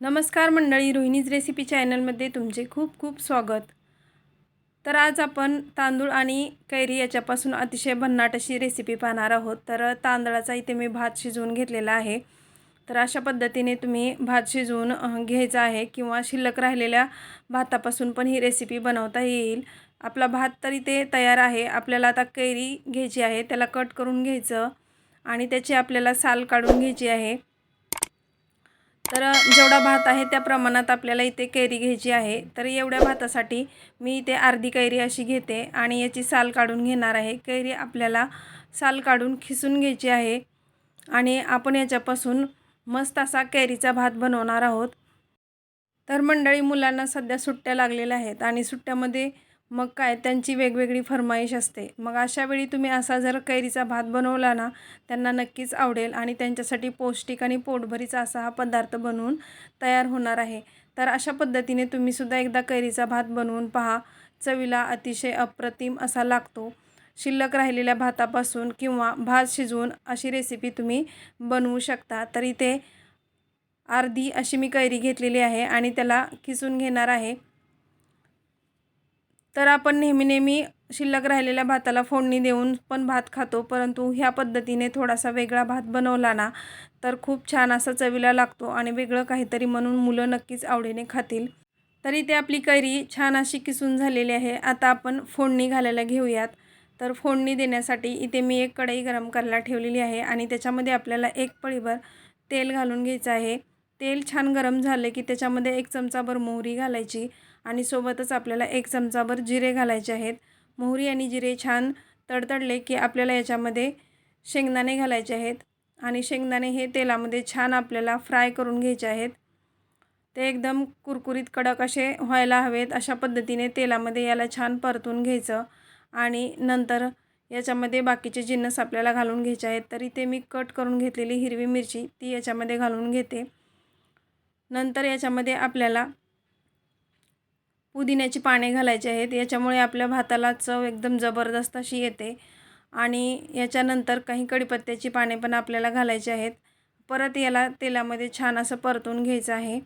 नमस्कार मंडळी रोहिणीज रेसिपी चॅनलमध्ये तुमचे खूप खूप स्वागत. तर आज आपण तांदूळ आणि कैरी याच्यापासून अतिशय भन्नाट अशी रेसिपी पाहणार आहोत. तर तांदळाचा इथे मी भात शिजवून घेतलेला आहे. तर अशा पद्धतीने तुम्ही भात शिजवून घ्यायचा आहे किंवा शिल्लक राहिलेल्या भातापासून पण ही रेसिपी बनवता येईल. आपला भात तर इथे तयार आहे. आपल्याला आता कैरी घ्यायची आहे त्याला कट करून घ्यायचं आणि त्याची आपल्याला साल काढून घ्यायची आहे. तर जेवढा भात आहे त्या प्रमाणात आपल्याला इथे कैरी घ्यायची आहे. तर एवढ्या भातासाठी मी इथे अर्धी कैरी अशी घेते आणि याची साल काढून घेणार आहे. कैरी आपल्याला साल काढून खिसून घ्यायची आहे आणि आपण याच्यापासून मस्त असा कैरीचा भात बनवणार आहोत. तर मंडळी मुलांना सध्या सुट्ट्या लागलेल्या आहेत आणि सुट्ट्यामध्ये मग काय त्यांची वेगवेगळी फरमाईश असते. मग अशावेळी तुम्ही असा जर कैरीचा भात बनवला ना त्यांना नक्कीच आवडेल आणि त्यांच्यासाठी पौष्टिक आणि पोटभरीचा असा हा पदार्थ बनवून तयार होणार आहे. तर अशा पद्धतीने तुम्हीसुद्धा एकदा कैरीचा भात बनवून पहा. चवीला अतिशय अप्रतिम असा लागतो. शिल्लक राहिलेल्या भातापासून किंवा भात शिजवून अशी रेसिपी तुम्ही बनवू शकता. तर इथे अर्धी अशी मी कैरी घेतलेली आहे आणि त्याला किसून घेणार आहे. तर आपण नेहमी नेहमी शिल्लक राहिलेल्या भाताला फोडणी देऊन पण भात खातो परंतु ह्या पद्धतीने थोडासा वेगळा भात बनवला ना तर खूप छान असा चवीला लागतो आणि वेगळं काहीतरी म्हणून मुलं नक्कीच आवडीने खातील. तरी ते आपली कैरी छान अशी किसून झालेली आहे. आता आपण फोडणी घालायला घेऊयात. तर फोडणी देण्यासाठी इथे मी एक कढई गरम करायला ठेवलेली आहे आणि त्याच्यामध्ये आपल्याला एक पळीभर तेल घालून घ्यायचं आहे. तेल छान गरम झाले की त्याच्यामध्ये एक चमचाभर मोहरी घालायची आणि सोबतच आपल्याला एक चमचाभर जिरे घालायचे आहेत. मोहरी आणि जिरे छान तडतडले की आपल्याला याच्यामध्ये शेंगदाणे घालायचे आहेत आणि शेंगदाणे हे तेलामध्ये छान आपल्याला फ्राय करून घ्यायचे आहेत. ते एकदम कुरकुरीत कडक असे व्हायला हवेत अशा पद्धतीने तेलामध्ये याला छान परतून घ्यायचं आणि नंतर याच्यामध्ये बाकीचे जिन्नस आपल्याला घालून घ्यायचे आहेत. तरी ते मी कट करून घेतलेली हिरवी मिरची ती याच्यामध्ये घालून घेते. नंतर याच्यामध्ये आपल्याला पुदिन्याची पाने घालायची आहेत. याच्यामुळे आपल्या भाताला चव एकदम जबरदस्त अशी येते. आणि याच्यानंतर काही कढीपत्त्याची पाने पण आपल्याला घालायची आहेत. परत याला तेलामध्ये छान असं परतून घ्यायचं आहे.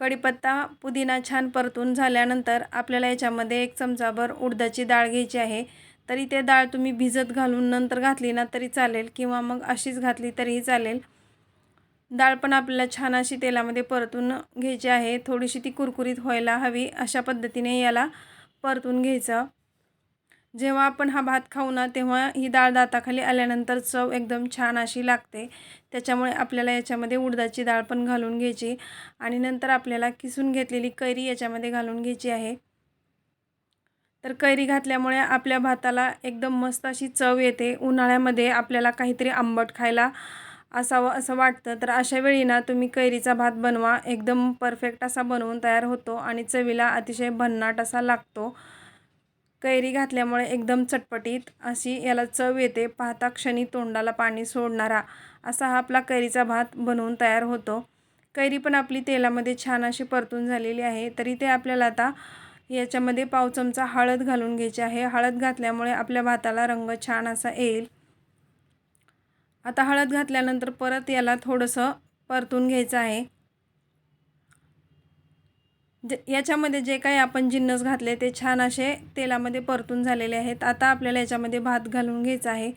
कढीपत्ता पुदिना छान परतून झाल्यानंतर आपल्याला याच्यामध्ये एक चमचाभर उडदाची डाळ घ्यायची आहे. तरी ते डाळ तुम्ही भिजत घालून नंतर घातली ना तरी चालेल किंवा मग अशीच घातली तरीही चालेल. डाळ पण आपल्याला छान अशी तेलामध्ये परतून घ्यायची आहे. थोडीशी ती कुरकुरीत व्हायला हवी अशा पद्धतीने याला परतून घ्यायचं. जेव्हा आपण हा भात खाऊ ना तेव्हा ही डाळ दाताखाली आल्यानंतर चव एकदम छान अशी लागते. त्याच्यामुळे आपल्याला याच्यामध्ये उडदाची डाळ पण घालून घ्यायची आणि नंतर आपल्याला किसून घेतलेली कैरी याच्यामध्ये घालून घ्यायची आहे. तर कैरी घातल्यामुळे आपल्या भाताला एकदम मस्त अशी चव येते. उन्हाळ्यामध्ये आपल्याला काहीतरी आंबट खायला असावं असं वाटतं. तर अशा वेळी ना तुम्ही कैरीचा भात बनवा. एकदम परफेक्ट असा बनवून तयार होतो आणि चवीला अतिशय भन्नाट असा लागतो. कैरी घातल्यामुळे एकदम चटपटीत अशी याला चव येते. पाहता क्षणी तोंडाला पाणी सोडणारा असा हा आपला कैरीचा भात बनवून तयार होतो. कैरी पण आपली तेलामध्ये छान अशी परतून झालेली आहे. तरी ते आपल्याला आता याच्यामध्ये पाव चमचा हळद घालून घ्यायची आहे. हळद घातल्यामुळे आपल्या भाताला रंग छान असा येईल. आता हळद घातल्यानंतर परत याला थोडंसं परतून घ्यायचं आहे. ज याच्यामध्ये जे काही आपण जिन्नस घातले ते छान असे तेलामध्ये परतून झालेले आहेत. आता आपल्याला याच्यामध्ये भात घालून घ्यायचा आहे.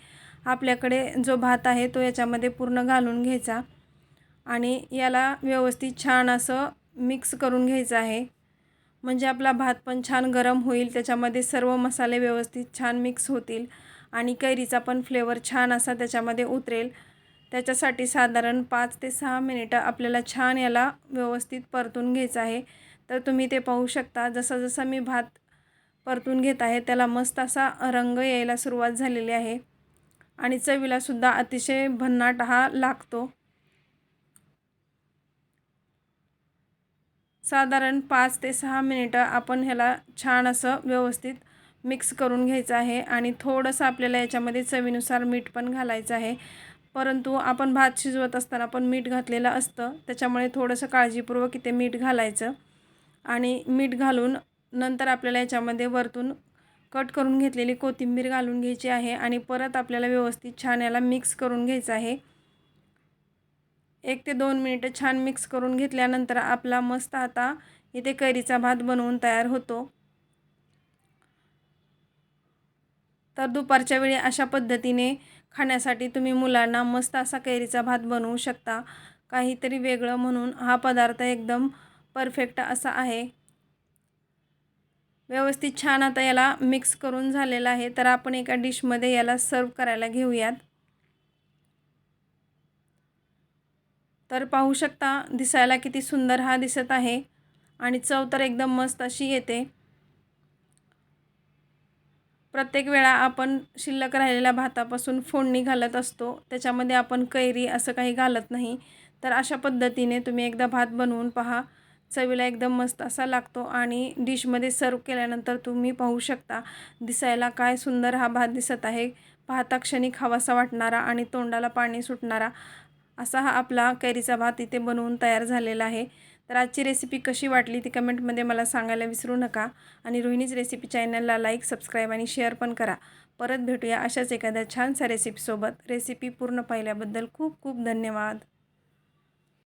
आपल्याकडे जो भात आहे तो याच्यामध्ये पूर्ण घालून घ्यायचा. आणि याला व्यवस्थित छान असं मिक्स करून घ्यायचं आहे. म्हणजे आपला भात पण छान गरम होईल त्याच्यामध्ये सर्व मसाले व्यवस्थित छान मिक्स होतील. आणि कैरीचा पण फ्लेवर छान असा त्याच्यामध्ये उतरेल. त्याच्यासाठी साधारण पाच ते सहा मिनिटं आपल्याला छान याला व्यवस्थित परतून घ्यायचं आहे. तर तुम्ही ते पाहू शकता. जसं जसं मी भात परतून घेत आहे त्याला मस्त असा रंग यायला सुरुवात झालेली आहे. आणि चवीलासुद्धा अतिशय भन्नाट हा लागतो. साधारण पाच ते सहा मिनिटं आपण ह्याला छान असं व्यवस्थित मिक्स करून घ्यायचं आहे आणि थोडंसं आपल्याला याच्यामध्ये चवीनुसार मीठ पण घालायचं आहे. परंतु आपण भात शिजवत असताना पण मीठ घातलेलं असतं. त्याच्यामुळे थोडंसं काळजीपूर्वक इथे मीठ घालायचं. आणि मीठ घालून नंतर आपल्याला याच्यामध्ये वरतून कट करून घेतलेली कोथिंबीर घालून घ्यायची आहे आणि परत आपल्याला व्यवस्थित छान याला मिक्स करून घ्यायचं आहे. एक ते दोन मिनिटं छान मिक्स करून घेतल्यानंतर आपला मस्त आता इथे कैरीचा भात बनवून तयार होतो. तर दुपारच्या वेळी अशा पद्धतीने खाण्यासाठी तुम्ही मुलांना मस्त असा कैरीचा भात बनवू शकता. काहीतरी वेगळं म्हणून हा पदार्थ एकदम परफेक्ट असा आहे. व्यवस्थित छान आता याला मिक्स करून झालेला आहे. तर आपण एका डिशमध्ये याला सर्व करायला घेऊयात. तर पाहू शकता दिसायला किती सुंदर हा दिसत आहे. आणि चव तर एकदम मस्त अशी येते. प्रत्येक वेळा आपण शिल्लक राहिलेल्या भातापासून फोडणी घालत असतो. त्याच्यामध्ये आपण कैरी असं काही घालत नाही. तर अशा पद्धतीने तुम्ही एकदा भात बनवून पहा. चवीला एकदम मस्त असा लागतो आणि डिशमध्ये सर्व केल्यानंतर तुम्ही पाहू शकता दिसायला काय सुंदर हा भात दिसत आहे. पाहता क्षणी खावासा वाटणारा आणि तोंडाला पाणी सुटणारा असा हा आपला कैरीचा भात इथे बनवून तयार झालेला आहे. तर आजची रेसिपी कशी वाटली ती कमेंटमध्ये मला सांगायला विसरू नका. आणि रोहिणीज रेसिपी चॅनलला लाईक सबस्क्राईब आणि शेअर पण करा. परत भेटूया अशाच एखाद्या छानशा रेसिपीसोबत रेसिपी पूर्ण पाहिल्याबद्दल खूप खूप धन्यवाद.